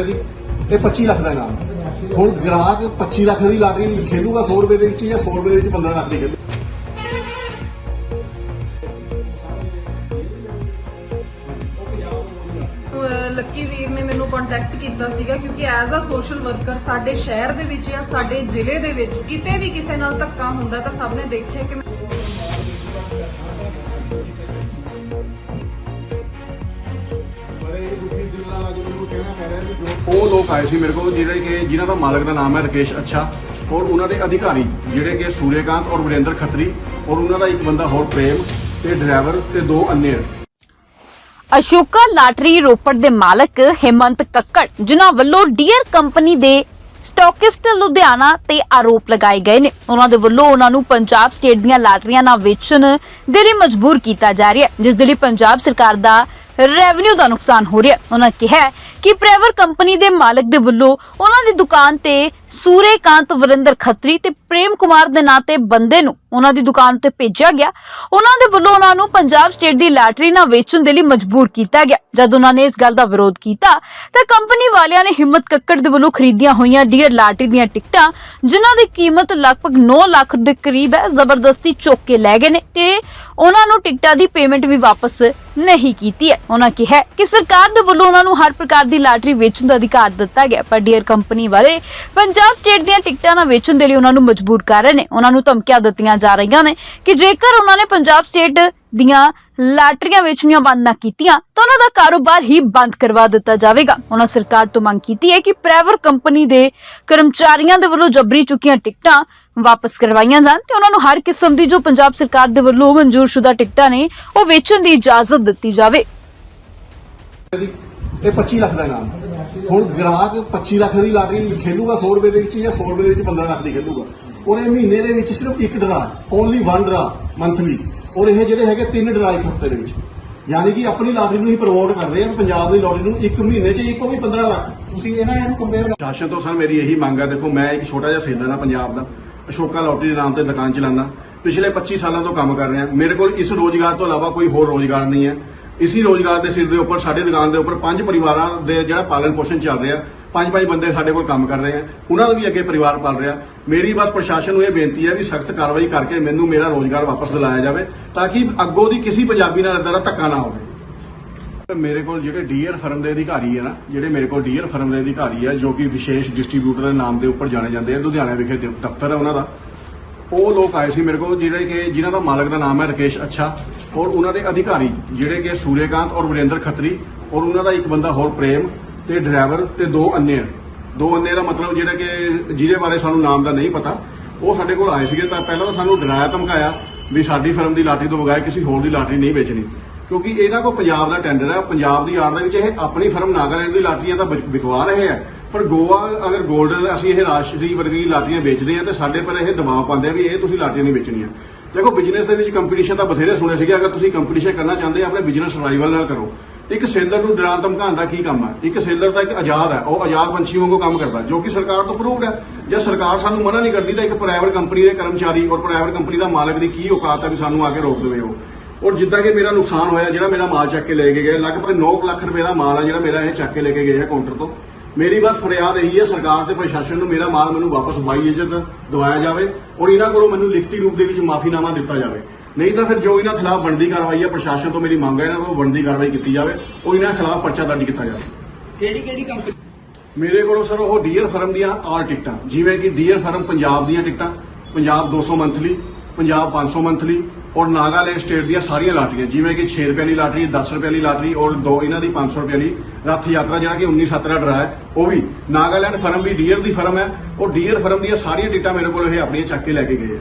ਇਹ 25 ਲੱਖ ਦਾ ਇਨਾਮ। ਹੁਣ ਗ੍ਰਾਹਕ 25 ਲੱਖ ਦੀ ਲਾਟਰੀ ਖੇਲੂਗਾ 100 ਰੁਪਏ ਦੇ ਵਿੱਚ ਜਾਂ 100 ਰੁਪਏ ਦੇ ਵਿੱਚ 15 ਲੱਖ ਦੀ ਖੇਲੂ ਲੱਕੀ ਵੀਰ ਨੇ ਮੈਨੂੰ ਕੰਟੈਕਟ ਕੀਤਾ ਸੀਗਾ ਕਿਉਂਕਿ ਐਜ਼ ਅ ਸੋਸ਼ਲ ਵਰਕਰ ਸਾਡੇ ਸ਼ਹਿਰ ਦੇ ਵਿੱਚ ਜਾਂ ਸਾਡੇ ਜ਼ਿਲ੍ਹੇ ਦੇ ਵਿੱਚ ਕਿਤੇ ਵੀ ਕਿਸੇ ਨਾਲ ਧੱਕਾ ਹੁੰਦਾ ਤਾਂ ਸਭ ਨੇ ਦੇਖਿਆ ਕਿ ਮੈਨੂੰ ਰਿਹਾ ਵੀ ਜੋ ਉਹ ਲੋਕ ਆਏ ਸੀ ਮੇਰੇ ਕੋਲ, ਜਿਹੜੇ ਕਿ, ਜਿਨ੍ਹਾਂ ਦਾ ਮਾਲਕ ਦਾ ਨਾਮ ਹੈ ਰਕੇਸ਼ ਅੱਛਾ, ਔਰ ਉਹਨਾਂ ਦੇ ਅਧਿਕਾਰੀ, ਜਿਹੜੇ ਕਿ ਸੂਰਯਕਾਂਤ ਔਰ ਵਿਰੇਂਦਰ ਖੱਤਰੀ, ਔਰ ਉਹਨਾਂ ਦਾ ਇੱਕ ਬੰਦਾ ਹੋਰ ਪ੍ਰੇਮ, ਤੇ ਡਰਾਈਵਰ, ਤੇ ਦੋ ਅੰਨੇ ਅਸ਼ੋਕਾ ਲਾਟਰੀ ਰੋਪੜ ਦੇ ਮਾਲਕ ਹਿਮੰਤ ਕੱਕੜ, ਜਿਨ੍ਹਾਂ ਵੱਲੋਂ ਡੀਅਰ ਕੰਪਨੀ ਦੇ ਸਟਾਕਿਸਟ ਲੁਧਿਆਣਾ ਤੇ ਆਰੋਪ ਲਗਾਏ ਗਏ ਨੇ ਉਹਨਾਂ ਦੇ ਵੱਲੋਂ ਉਹਨਾਂ ਨੂੰ ਪੰਜਾਬ ਸਟੇਟ ਦੀਆਂ ਲਾਟਰੀਆਂ ਨਾ ਵੇਚਣ ਦੇ ਲਈ ਮਜਬੂਰ ਕੀਤਾ ਜਾ ਰਿਹਾ ਹੈ, ਜਿਸ ਦੇ ਲਈ ਪੰਜਾਬ ਸਰਕਾਰ ਦਾ ਰੈਵਨਿਊ ਦਾ ਨੁਕਸਾਨ ਹੋ ਰਿਹਾ ਹੈ। ਉਹਨਾਂ ਕਿਹਾ ਕਿ ਪ੍ਰਾਈਵੇਟ ਕੰਪਨੀ ਦੇ ਮਾਲਕ ਦੇ ਵੱਲੋਂ ਉਹਨਾਂ ਦੀ ਦੁਕਾਨ ਤੇ ਸੂਰੇਕਾਂਤ ਵਰਿੰਦਰ ਖੱਤਰੀ ਤੇ ਪ੍ਰੇਮ ਕੁਮਾਰ ਦੇ ਨਾਂ ਤੇ ਬੰਦੇ ਨੂੰ ਉਹਨਾਂ ਦੀ ਦੁਕਾਨ ਤੇ ਭੇਜਿਆ ਗਿਆ। ਉਹਨਾਂ ਦੇ ਵੱਲੋਂ ਉਹਨਾਂ ਨੂੰ ਪੰਜਾਬ ਸਟੇਟ ਦੀ ਲਾਟਰੀ ਨਾ ਵੇਚਣ ਦੇ ਲਈ ਮਜਬੂਰ ਕੀਤਾ ਗਿਆ। ਜਦ ਉਹਨਾਂ ਨੇ ਇਸ ਗੱਲ ਦਾ ਵਿਰੋਧ ਕੀਤਾ, ਤਾਂ ਕੰਪਨੀ ਵਾਲਿਆਂ ਨੇ ਹਿੰਮਤ ਕੱਕੜ ਦੇ ਵੱਲੋਂ ਖਰੀਦੀਆਂ ਹੋਈਆਂ ਡੀਅਰ ਲਾਟਰੀ ਦੀਆਂ ਟਿਕਟਾਂ, ਜਿਨ੍ਹਾਂ ਦੀ ਕੀਮਤ ਲਗਭਗ 9 ਲੱਖ ਦੇ ਕਰੀਬ ਹੈ, ਜ਼ਬਰਦਸਤੀ ਚੁੱਕ ਕੇ ਲੈ ਗਏ ਨੇ ਤੇ ਉਹਨਾਂ ਨੂੰ ਟਿਕਟਾਂ ਦੀ ਪੇਮੈਂਟ ਵੀ ਵਾਪਸ ਨਹੀਂ ਕੀਤੀ ਹੈ। ਉਹਨਾਂ ਕਿਹਾ ਕਿ ਸਰਕਾਰ ਦੇ ਵੱਲੋਂ ਉਹਨਾਂ ਨੂੰ ਹਰ ਪ੍ਰਕਾਰ ਦੀ ਲਾਟਰੀ ਵੇਚਣ ਦਾ ਅਧਿਕਾਰ ਦਿੱਤਾ ਗਿਆ, ਪਰ ਡੀਅਰ ਕੰਪਨੀ ਵਾਲੇ ਪੰਜਾਬ ਸਟੇਟ ਦੀਆਂ ਟਿਕਟਾਂ ਨਾ ਵੇਚਣ ਦੇ ਲਈ ਉਹਨਾਂ ਨੂੰ ਮਜਬੂਰ ਕਰ ਰਹੇ ਨੇ। ਉਹਨਾਂ ਨੂੰ ਧਮਕੀਆਂ ਦਿੱਤੀਆਂ ਜਾ ਰਹੀਆਂ ਨੇ ਕਿ ਜੇਕਰ ਉਹਨਾਂ ਨੇ ਪੰਜਾਬ ਸਟੇਟ ਦੀਆਂ ਲਾਟਰੀਆਂ ਵੇਚਣੀਆਂ ਬੰਦ ਨਾ ਕੀਤੀਆਂ, ਤਾਂ ਉਹਨਾਂ ਦਾ ਕਾਰੋਬਾਰ ਹੀ ਬੰਦ ਕਰਵਾ ਦਿੱਤਾ ਜਾਵੇਗਾ। ਉਹਨਾਂ ਸਰਕਾਰ ਤੋਂ ਮੰਗ ਕੀਤੀ ਹੈ ਕਿ ਪ੍ਰਾਈਵੇਟ ਕੰਪਨੀ ਦੇ ਕਰਮਚਾਰੀਆਂ ਦੇ ਵੱਲੋਂ ਜਬਰੀ ਚੁੱਕੀਆਂ ਟਿਕਟਾਂ ਵਾਪਸ ਕਰਵਾਈਆਂ ਜਾਣ ਤੇ ਉਹਨਾਂ ਨੂੰ ਹਰ ਕਿਸਮ ਦੀ ਜੋ ਪੰਜਾਬ ਸਰਕਾਰ ਦੇ ਵੱਲੋਂ ਮਨਜ਼ੂਰਸ਼ੁਦਾ ਟਿਕਟਾਂ ਨੇ ਉਹ ਵੇਚਣ ਦੀ ਇਜਾਜ਼ਤ ਦਿੱਤੀ ਜਾਵੇ। ਇਹ 25 ਲੱਖ ਦਾ ਇਨਾਮ। ਹੁਣ ਗ੍ਰਾਹਕ 25 ਲੱਖ ਦੀ ਲਾਟਰੀ ਖੇਲੂਗਾ 100 ਰੁਪਏ ਦੇ ਵਿੱਚ ਜਾਂ 100 ਰੁਪਏ ਦੇ ਵਿੱਚ 15 ਲੱਖ ਦੀ ਖੇਲੂਗਾ। ਔਰ ਇਹ ਮਹੀਨੇ ਦੇ ਵਿੱਚ ਸਿਰਫ ਇੱਕ draw only one draw monthly ਔਰ ਇਹ ਜਿਹੜੇ ਹੈਗੇ ਤਿੰਨ ਡਰਾ ਇੱਕ ਹਫ਼ਤੇ ਦੇ ਵਿੱਚ। ਯਾਨੀ ਕਿ ਆਪਣੀ ਲਾਟਰੀ ਨੂੰ ਹੀ ਪ੍ਰਮੋਟ ਕਰ ਰਹੇ ਆ ਪੰਜਾਬ ਦੀ ਲਾਟਰੀ ਨੂੰ ਇੱਕ ਮਹੀਨੇ 'ਚ ਇੱਕੋ ਵੀ 15 ਲੱਖ। ਤੁਸੀਂ ਇਹਨਾਂ ਇਹਨੂੰ ਕੰਪੇਅਰ ਸ਼ਾਸਨ ਤੋਂ ਸਰ ਮੇਰੀ ਇਹੀ ਮੰਗ ਹੈ ਦੇਖੋ ਮੈਂ ਇੱਕ ਛੋਟਾ ਜਿਹਾ ਸੇਲਰ ਹਾਂ ਪੰਜਾਬ ਦਾ। ਅਸ਼ੋਕਾ ਲੋਟਰੀ ਦੇ ਨਾਮ ਤੇ ਦੁਕਾਨ ਚਲਾਉਂਦਾ। ਪਿਛਲੇ 25 ਸਾਲਾਂ ਤੋਂ ਕੰਮ ਕਰ ਰਿਹਾ। ਮੇਰੇ ਕੋਲ ਇਸ ਰੋਜ਼ਗਾਰ ਤੋਂ ਇਲਾਵਾ ਕੋਈ ਹੋਰ ਰੋਜ਼ਗਾਰ ਨਹੀਂ ਹੈ। ਇਸੀ ਰੋਜ਼ਗਾਰ ਦੇ ਸਿਰ ਦੇ ਉੱਪਰ, ਸਾਡੇ ਦੁਕਾਨ ਦੇ ਉੱਪਰ ਪੰਜ ਪਰਿਵਾਰਾਂ ਦੇ ਜਿਹੜਾ ਪਾਲਣ ਪੋਸ਼ਣ ਚੱਲ ਰਿਹਾ, ਪੰਜ ਪੰਜ ਬੰਦੇ ਸਾਡੇ ਕੋਲ ਕੰਮ ਕਰ ਰਹੇ ਆ ਉਹਨਾਂ ਦਾ ਵੀ ਅੱਗੇ ਪਰਿਵਾਰ ਪਾਲ ਰਿਹਾ। ਮੇਰੀ ਬਸ ਪ੍ਰਸ਼ਾਸਨ ਨੂੰ ਇਹ ਬੇਨਤੀ ਹੈ ਵੀ ਸਖਤ ਕਾਰਵਾਈ ਕਰਕੇ ਮੈਨੂੰ ਮੇਰਾ ਰੋਜ਼ਗਾਰ ਵਾਪਸ ਦਿਲਾਇਆ ਜਾਵੇ, ਤਾਂ ਕਿ ਅੱਗੋਂ ਦੀ ਕਿਸੇ ਪੰਜਾਬੀ ਨਾਲ ਇਦਾਂ ਦਾ ਧੱਕਾ ਨਾ ਹੋਵੇ। ਮੇਰੇ ਕੋਲ ਜਿਹੜੇ ਡੀਅਰ ਫਰਮ ਦੇ ਅਧਿਕਾਰੀ ਹੈ ਨਾ, ਜਿਹੜੇ ਮੇਰੇ ਕੋਲ ਡੀਅਰ ਫਰਮ ਦੇ ਅਧਿਕਾਰੀ ਹੈ ਜੋ ਕਿ ਵਿਸ਼ੇਸ਼ ਡਿਸਟ੍ਰੀਬਿਊਟਰ ਦੇ ਨਾਮ ਦੇ ਉੱਪਰ ਜਾਣੇ ਜਾਂਦੇ ਆ, ਲੁਧਿਆਣਾ ਵਿਖੇ ਦਫ਼ਤਰ ਹੈ ਉਹਨਾਂ ਦਾ। ਉਹ ਲੋਕ ਆਏ ਸੀ ਮੇਰੇ ਕੋਲ, ਜਿਹੜੇ ਕਿ ਜਿਨ੍ਹਾਂ ਦਾ ਮਾਲਕ ਦਾ ਨਾਮ ਹੈ ਰਕੇਸ਼ ਅੱਛਾ, ਔਰ ਉਹਨਾਂ ਦੇ ਅਧਿਕਾਰੀ, ਜਿਹੜੇ ਕਿ ਸੂਰਯਕਾਂਤ ਔਰ ਵਿਰੇਂਦਰ ਖੱਤਰੀ, ਔਰ ਉਹਨਾਂ ਦਾ ਇੱਕ ਬੰਦਾ ਹੋਰ ਪ੍ਰੇਮ, ਤੇ ਡਰਾਈਵਰ, ਤੇ ਦੋ ਅੰਨੇ ਆ। ਦੋ ਅੰਨੇ ਦਾ ਮਤਲਬ ਜਿਹੜਾ ਕਿ ਜਿਹਦੇ ਬਾਰੇ ਸਾਨੂੰ ਨਾਮ ਦਾ ਨਹੀਂ ਪਤਾ। ਉਹ ਸਾਡੇ ਕੋਲ ਆਏ ਸੀਗੇ ਤਾਂ ਪਹਿਲਾਂ ਤਾਂ ਸਾਨੂੰ ਡਰਾਇਆ, ਧਮਕਾਇਆ ਵੀ ਸਾਡੀ ਫਰਮ ਦੀ ਲਾਟਰੀ ਤੋਂ ਬਗੈਰ ਕਿਸੇ ਹੋਰ ਦੀ ਲਾਟਰੀ ਨਹੀਂ ਵੇਚਣੀ। ਕਿਉਂਕਿ ਇਹਨਾਂ ਕੋਲ ਪੰਜਾਬ ਦਾ ਟੈਂਡਰ ਹੈ, ਪੰਜਾਬ ਦੀ ਆੜ ਦੇ ਵਿੱਚ ਇਹ ਆਪਣੀ ਫਰਮ ਨਾਗਾਲੈਂਡ ਦੀ ਲਾਟਰੀਆਂ ਤਾਂ ਵਿਕਵਾ ਰਹੇ ਆ। ਪਰ ਗੋਆ ਅਗਰ 골ਡਨ ਅਸੀਂ ਇਹ ਰਾਸ਼ਟਰੀ ਵਰਗੀ ਲਾਟਰੀਆਂ ਵੇਚਦੇ ਆ ਤੇ ਸਾਡੇ ਪਰ ਇਹ ਦਬਾਅ ਪਾਉਂਦੇ ਆ ਵੀ ਇਹ ਤੁਸੀਂ ਲਾਟਰੀਆਂ ਨਹੀਂ ਵੇਚਣੀਆਂ। ਦੇਖੋ ਬਿਜ਼ਨਸ ਦੇ ਵਿੱਚ ਕੰਪੀਟੀਸ਼ਨ ਤਾਂ ਬਥੇਰੇ ਸੁਣੇ ਸੀਗੇ, ਅਗਰ ਤੁਸੀਂ ਕੰਪੀਟੀਸ਼ਨ ਕਰਨਾ ਚਾਹੁੰਦੇ ਆ, ਆਪਣੇ ਬਿਜ਼ਨਸ ਸਰਵਾਈਵਲ ਨਾਲ ਕਰੋ। ਇੱਕ ਸੇਲਰ ਨੂੰ ਡਰਾ ਧਮਕਾਉਣ ਦਾ ਕੀ ਕੰਮ ਹੈ ਇੱਕ ਸੇਲਰ ਤਾਂ ਇੱਕ ਆਜ਼ਾਦ ਹੈ ਉਹ ਆਜ਼ਾਦ ਪੰਛੀ ਵਾਂਗੂ ਕੰਮ ਕਰਦਾ, ਜੋ ਕਿ ਸਰਕਾਰ ਤੋਂ ਅਪਰੂਵਡ ਹੈ ਜੇ ਸਰਕਾਰ ਸਾਨੂੰ ਮਨਾ ਨਹੀਂ ਕਰਦੀ ਤਾਂ ਇੱਕ ਪ੍ਰਾਈਵੇਟ ਕੰਪਨੀ ਦੇ ਕਰਮਚਾਰੀ ਔਰ ਪ੍ਰਾਈਵੇਟ ਕੰਪਨੀ ਦਾ ਮਾਲਕ ਦੀ ਕੀ ਔਕਾਤ ਹੈ ਵੀ ਸਾਨੂੰ ਆ ਕੇ ਰੋਕ ਦੇਵੇ ਉਹ? ਔਰ ਜਿੱਦਾਂ ਕਿ ਮੇਰਾ ਨੁਕਸਾਨ ਹੋਇਆ ਜਿਹੜਾ ਮੇਰਾ ਮਾਲ ਚੱਕ ਕੇ ਲੈ ਕੇ ਗਏ ਲਗਭਗ 9 ਲੱਖ ਰੁਪਏ ਦਾ ਮਾਲ ਹੈ ਜਿਹੜਾ ਮੇਰਾ ਇਹ ਚੱਕ ਕੇ ਲੈ ਕੇ ਗਏ ਆ ਕਾਊਂਟਰ ਤੋਂ। ਮੇਰੀ ਬਸ ਫਰਿਆਦ ਇਹੀ ਹੈ ਸਰਕਾਰ ਤੇ ਪ੍ਰਸ਼ਾਸਨ ਨੂੰ ਮੇਰਾ ਮਾਲ ਮੈਨੂੰ ਵਾਪਸ ਬਾਈ ਇਜਤ ਦਵਾਇਆ ਜਾਵੇ ਔਰ ਇਹਨਾਂ ਕੋਲੋਂ ਮੈਨੂੰ ਲਿਖਤੀ ਰੂਪ ਦੇ ਵਿੱਚ ਮਾਫੀਨਾਮਾ ਦਿੱਤਾ ਜਾਵੇ। ਨਹੀਂ ਤਾਂ ਫਿਰ ਜੋ ਇਹਨਾਂ ਖਿਲਾਫ ਬਣਦੀ ਕਾਰਵਾਈ ਹੈ ਪ੍ਰਸ਼ਾਸਨ ਤੋਂ ਮੇਰੀ ਮੰਗ ਹੈ ਇਹਨਾਂ ਕੋਲ ਬਣਦੀ ਕਾਰਵਾਈ ਕੀਤੀ ਜਾਵੇ ਉਹ ਇਹਨਾਂ ਖਿਲਾਫ ਪਰਚਾ ਦਰਜ ਕੀਤਾ ਜਾਵੇ। ਕਿਹੜੀ ਕਿਹੜੀ ਕੰਪਨੀ ਮੇਰੇ ਕੋਲੋਂ ਸਰ ਉਹ ਡੀਅਰ ਫਰਮ ਦੀਆਂ ਆਲ ਟਿਕਟਾਂ ਜਿਵੇਂ ਕਿ ਡੀਅਰ ਫਰਮ ਪੰਜਾਬ ਦੀਆਂ ਟਿਕਟਾਂ ਪੰਜਾਬ 200 ਮੰਥਲੀ ਪੰਜਾਬ 500 ਮੰਥਲੀ ਔਰ ਨਾਗਾਲੈਂਡ ਸਟੇਟ ਦੀਆਂ ਸਾਰੀਆਂ ਲਾਟਰੀਆਂ, ਜਿਵੇਂ ਕਿ 6 ਰੁਪਏ ਵਾਲੀ ਲਾਟਰੀ 10 ਰੁਪਏ ਦੀ ਲਾਟਰੀ ਔਰ ਦੋ ਇਹਨਾਂ ਦੀ 500 ਰੁਪਏ ਵਾਲੀ ਰੱਥ ਯਾਤਰਾ, ਜਿਹੜਾ ਕਿ 19 ਸੱਤ ਦਾ ਡਰਾ ਹੈ, ਉਹ ਵੀ ਨਾਗਾਲੈਂਡ ਫਰਮ ਵੀ ਡੀਅਰ ਦੀ ਫਰਮ ਹੈ ਔਰ ਡੀਅਰ ਫਰਮ ਦੀਆਂ ਸਾਰੀਆਂ ਟਿਕਟਾਂ ਮੇਰੇ ਕੋਲ ਇਹ ਆਪਣੀਆਂ ਚੱਕ ਕੇ ਲੈ ਕੇ ਗਏ ਆ।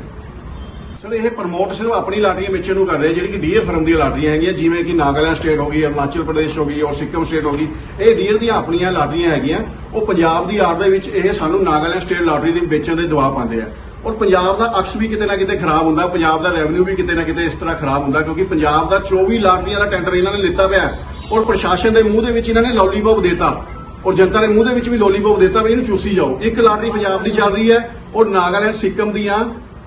ਸਰ, ਇਹ ਪ੍ਰਮੋਟ ਸਿਰਫ ਆਪਣੀ ਲਾਟਰੀਆਂ ਵੇਚਣ ਨੂੰ ਕਰ ਰਿਹਾ, ਜਿਹੜੀ ਕਿ ਡੀਅਰ ਫਰਮ ਦੀਆਂ ਲਾਟਰੀਆਂ ਹੈਗੀਆਂ, ਜਿਵੇਂ ਕਿ ਨਾਗਾਲੈਂਡ ਸਟੇਟ ਹੋ ਗਈ, ਅਰੁਣਾਚਲ ਪ੍ਰਦੇਸ਼ ਹੋ ਗਈ ਔਰ ਸਿੱਕਮ ਸਟੇਟ ਹੋ ਗਈ, ਇਹ ਡੀਅਰ ਦੀਆਂ ਆਪਣੀਆਂ ਲਾਟਰੀਆਂ ਹੈਗੀਆਂ, ਉਹ ਪੰਜਾਬ ਦੀ ਆੜ ਦੇ ਵਿੱਚ ਇਹ ਸਾਨੂੰ ਨਾਗਾਲੈਂਡ ਸਟੇਟ ਲਾਟਰੀ ਦੇ ਵੇਚਣ ਦੇ ਦਬਾਅ ਪਾਉਂਦੇ ਆ। ਔਰ ਪੰਜਾਬ ਦਾ ਅਕਸ ਵੀ ਕਿਤੇ ਨਾ ਕਿਤੇ ਖਰਾਬ ਹੁੰਦਾ, ਪੰਜਾਬ ਦਾ ਰੈਵਨਿਊ ਵੀ ਕਿਤੇ ਨਾ ਕਿਤੇ ਇਸ ਤਰ੍ਹਾਂ ਖਰਾਬ ਹੁੰਦਾ, ਕਿਉਂਕਿ ਪੰਜਾਬ ਦਾ 24 ਲਾਟਰੀਆਂ ਦਾ ਟੈਂਡਰ ਇਹਨਾਂ ਨੇ ਲਿੱਤਾ ਪਿਆ ਔਰ ਪ੍ਰਸ਼ਾਸਨ ਦੇ ਮੂੰਹ ਦੇ ਵਿੱਚ ਇਹਨਾਂ ਨੇ ਲੋਲੀਪੌਪ ਦਿੱਤਾ, ਔਰ ਜਨਤਾ ਦੇ ਮੂੰਹ ਦੇ ਵਿੱਚ ਵੀ ਲੋਲੀਪੌਪ ਦਿੱਤਾ ਵੀ ਇਹਨੂੰ ਚੂਸੀ ਜਾਓ। ਇੱਕ ਲਾਟਰੀ ਪੰਜਾਬ ਦੀ ਚੱਲ ਰਹੀ ਹੈ, ਔਰ ਨਾਗਾਲੈਂਡ, ਸਿੱਕਮ ਦੀਆਂ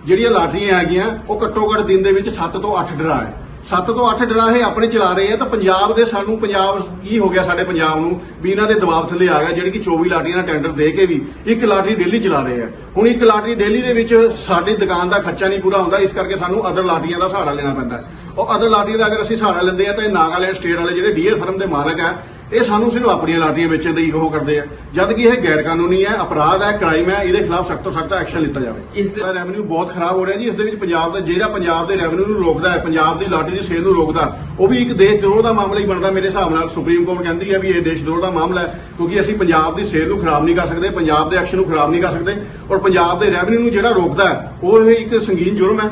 ਜਿਹੜੀਆਂ ਲਾਟਰੀਆਂ ਹੈਗੀਆਂ, ਉਹ ਘੱਟੋ ਘੱਟ ਦਿਨ ਦੇ ਵਿੱਚ 7 ਤੋਂ 8 ਡਰਾ ਹੈ। 7 ਤੋਂ 8 ਡਰਾ ਇਹ ਆਪਣੇ ਚਲਾ ਰਹੇ ਆ ਤਾਂ ਪੰਜਾਬ ਦੇ ਸਾਨੂੰ ਪੰਜਾਬ ਕੀ ਹੋ ਗਿਆ ਸਾਡੇ ਪੰਜਾਬ ਨੂੰ ਵੀ ਇਹਨਾਂ ਦੇ ਦਬਾਅ ਥੱਲੇ ਆ ਗਿਆ, ਜਿਹੜੀ ਕਿ 24 ਲਾਟਰੀਆਂ ਦਾ ਟੈਂਡਰ ਦੇ ਕੇ ਵੀ ਇੱਕ ਲਾਟਰੀ ਡੇਲੀ ਚਲਾ ਰਹੇ ਆ ਹੁਣ ਇੱਕ ਲਾਟਰੀ ਡੇਲੀ ਦੇ ਵਿੱਚ ਸਾਡੀ ਦੁਕਾਨ ਦਾ ਖਰਚਾ ਨਹੀਂ ਪੂਰਾ ਹੁੰਦਾ, ਇਸ ਕਰਕੇ ਸਾਨੂੰ ਅਦਰ ਲਾਟਰੀਆਂ ਦਾ ਸਹਾਰਾ ਲੈਣਾ ਪੈਂਦਾ ਹੈ। ਉਹ ਅਦਰ ਲਾਟਰੀ ਦਾ ਅਗਰ ਅਸੀਂ ਸਹਾਰਾ ਲੈਂਦੇ ਆ ਤਾਂ ਇਹ ਨਾਗਾਲੈਂਡ ਸਟੇਟ ਵਾਲੇ ਜਿਹੜੇ ਡੀਅਰ ਫਰਮ ਦੇ ਮਾਲਕ ਆ ਇਹ ਸਾਨੂੰ ਸਿਰਫ ਆਪਣੀਆਂ ਲਾਟਰੀਆਂ ਵੇਚਣ ਦੀ ਉਹ ਕਰਦੇ ਆ। ਜਦ ਕਿ ਇਹ ਗੈਰ ਕਾਨੂੰਨੀ ਹੈ ਅਪਰਾਧ ਹੈ ਕ੍ਰਾਈਮ ਹੈ ਇਹਦੇ ਖਿਲਾਫ ਸਖਤ ਤੋਂ ਸਖਤ ਐਕਸ਼ਨ ਲਿੱਤਾ ਜਾਵੇ। ਇਸ ਦੇ- ਰੈਵਨਿਊ ਬਹੁਤ ਖਰਾਬ ਹੋ ਰਿਹਾ ਜੀ। ਇਸ ਦੇ ਵਿੱਚ ਪੰਜਾਬ ਦਾ ਜਿਹੜਾ ਪੰਜਾਬ ਦੇ ਰੈਵਨਿਊ ਨੂੰ ਰੋਕਦਾ ਹੈ ਪੰਜਾਬ ਦੀ ਲਾਟਰੀ ਦੀ ਸੇਲ ਨੂੰ ਰੋਕਦਾ ਉਹ ਵੀ ਇੱਕ ਦੇਸ਼ ਦਰੋਹ ਦਾ ਮਾਮਲਾ ਹੀ ਬਣਦਾ ਮੇਰੇ ਹਿਸਾਬ ਨਾਲ। ਸੁਪਰੀਮ ਕੋਰਟ ਕਹਿੰਦੀ ਹੈ ਵੀ ਇਹ ਦੇਸ਼ ਦਰੋਹ ਦਾ ਮਾਮਲਾ ਹੈ ਕਿਉਂਕਿ ਅਸੀਂ ਪੰਜਾਬ ਦੀ ਸੇਲ ਨੂੰ ਖਰਾਬ ਨਹੀਂ ਕਰ ਸਕਦੇ ਪੰਜਾਬ ਦੇ ਐਕਸ਼ਨ ਨੂੰ ਖਰਾਬ ਨਹੀਂ ਕਰ ਸਕਦੇ ਔਰ ਪੰਜਾਬ ਦੇ ਰੈਵਨਿਊ ਨੂੰ ਜਿਹੜਾ ਰੋਕਦਾ ਹੈ ਉਹ ਇਹ ਇੱਕ ਸੰਗੀਨ ਜੁਰਮ ਹੈ।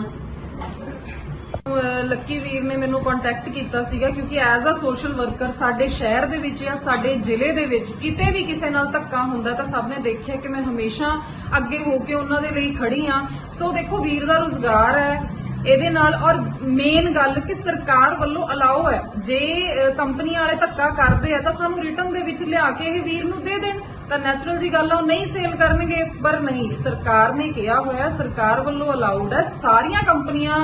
ਲੱਕੀ ਵੀਰ ਨੇ ਮੈਨੂੰ ਕੰਟੈਕਟ ਕੀਤਾ ਸੀਗਾ ਕਿਉਂਕਿ ਐਜ਼ ਅ ਸੋਸ਼ਲ ਵਰਕਰ ਸਾਡੇ ਸ਼ਹਿਰ ਦੇ ਵਿੱਚ ਜਾਂ ਸਾਡੇ ਜ਼ਿਲ੍ਹੇ ਦੇ ਵਿੱਚ ਕਿਤੇ ਵੀ ਕਿਸੇ ਨਾਲ ਧੱਕਾ ਹੁੰਦਾ ਤਾਂ ਸਭ ਨੇ ਦੇਖਿਆ ਕਿ ਮੈਂ ਹਮੇਸ਼ਾ ਅੱਗੇ ਹੋ ਕੇ ਉਹਨਾਂ ਦੇ ਲਈ ਖੜੀ ਆ ਸੋ ਦੇਖੋ ਵੀਰ ਦਾ ਰੋਜ਼ਗਾਰ ਹੈ ਇਹਦੇ ਨਾਲ ਔਰ ਮੇਨ ਗੱਲ ਕਿ ਸਰਕਾਰ ਵੱਲੋਂ ਅਲਾਓ ਹੈ। ਜੇ ਅਹ, ਕੰਪਨੀਆਂ ਵਾਲੇ ਧੱਕਾ ਕਰਦੇ ਆ ਤਾਂ ਸਾਨੂੰ ਰਿਟਰਨ ਦੇ ਵਿੱਚ ਲਿਆ ਕੇ ਇਹ ਵੀਰ ਨੂੰ ਦੇ ਦੇਣ। ਤਾਂ ਨੈਚੁਰਲ ਜੀ ਗੱਲ ਆ ਉਹ ਨਹੀਂ ਸੇਲ ਕਰਨਗੇ ਪਰ ਨਹੀਂ ਸਰਕਾਰ ਨੇ ਕਿਹਾ ਹੋਇਆ ਸਰਕਾਰ ਵੱਲੋਂ ਅਲਾਉਡ ਹੈ। ਸਾਰੀਆਂ ਕੰਪਨੀਆਂ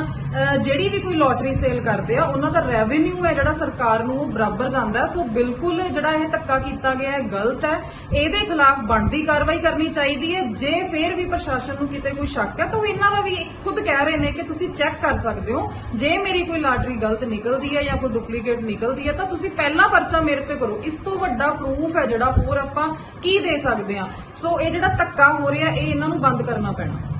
ਜਿਹੜੀ ਵੀ ਕੋਈ ਲੋਟਰੀ ਸੇਲ ਕਰਦੇ ਆ, ਉਹਨਾਂ ਦਾ ਰੈਵਨਿਊ ਹੈ ਜਿਹੜਾ ਸਰਕਾਰ ਨੂੰ ਉਹ ਬਰਾਬਰ ਜਾਂਦਾ ਸੋ ਬਿਲਕੁਲ ਜਿਹੜਾ ਇਹ ਧੱਕਾ ਕੀਤਾ ਗਿਆ ਹੈ, ਗਲਤ ਹੈ। ਇਹਦੇ ਖਿਲਾਫ ਬਣਦੀ ਕਾਰਵਾਈ ਕਰਨੀ ਚਾਹੀਦੀ ਹੈ। ਜੇ ਫੇਰ ਵੀ ਪ੍ਰਸ਼ਾਸਨ ਨੂੰ ਕਿਤੇ ਕੋਈ ਸ਼ੱਕ ਹੈ, ਤਾਂ ਉਹ ਇਹਨਾਂ ਦਾ ਵੀ ਖੁਦ ਕਹਿ ਰਹੇ ਨੇ ਕਿ ਤੁਸੀਂ ਚੈੱਕ ਕਰ ਸਕਦੇ ਹੋ। ਜੇ ਮੇਰੀ ਕੋਈ ਲਾਟਰੀ ਗਲਤ ਨਿਕਲਦੀ ਹੈ ਜਾਂ ਕੋਈ ਡੁਪਲੀਕੇਟ ਨਿਕਲਦੀ ਹੈ, ਤਾਂ ਤੁਸੀਂ ਪਹਿਲਾ ਪਰਚਾ ਮੇਰੇ ਤੇ ਕਰੋ। ਇਸ ਤੋਂ ਵੱਡਾ ਪ੍ਰੂਫ ਹੈ ਜਿਹੜਾ ਹੋਰ ਆਪਾਂ ਕੀ ਦੇ ਸਕਦੇ ਹਾਂ। ਸੋ ਇਹ ਜਿਹੜਾ ਧੱਕਾ ਹੋ ਰਿਹਾ, ਇਹ ਇਹਨਾਂ ਨੂੰ ਬੰਦ ਕਰਨਾ ਪੈਣਾ।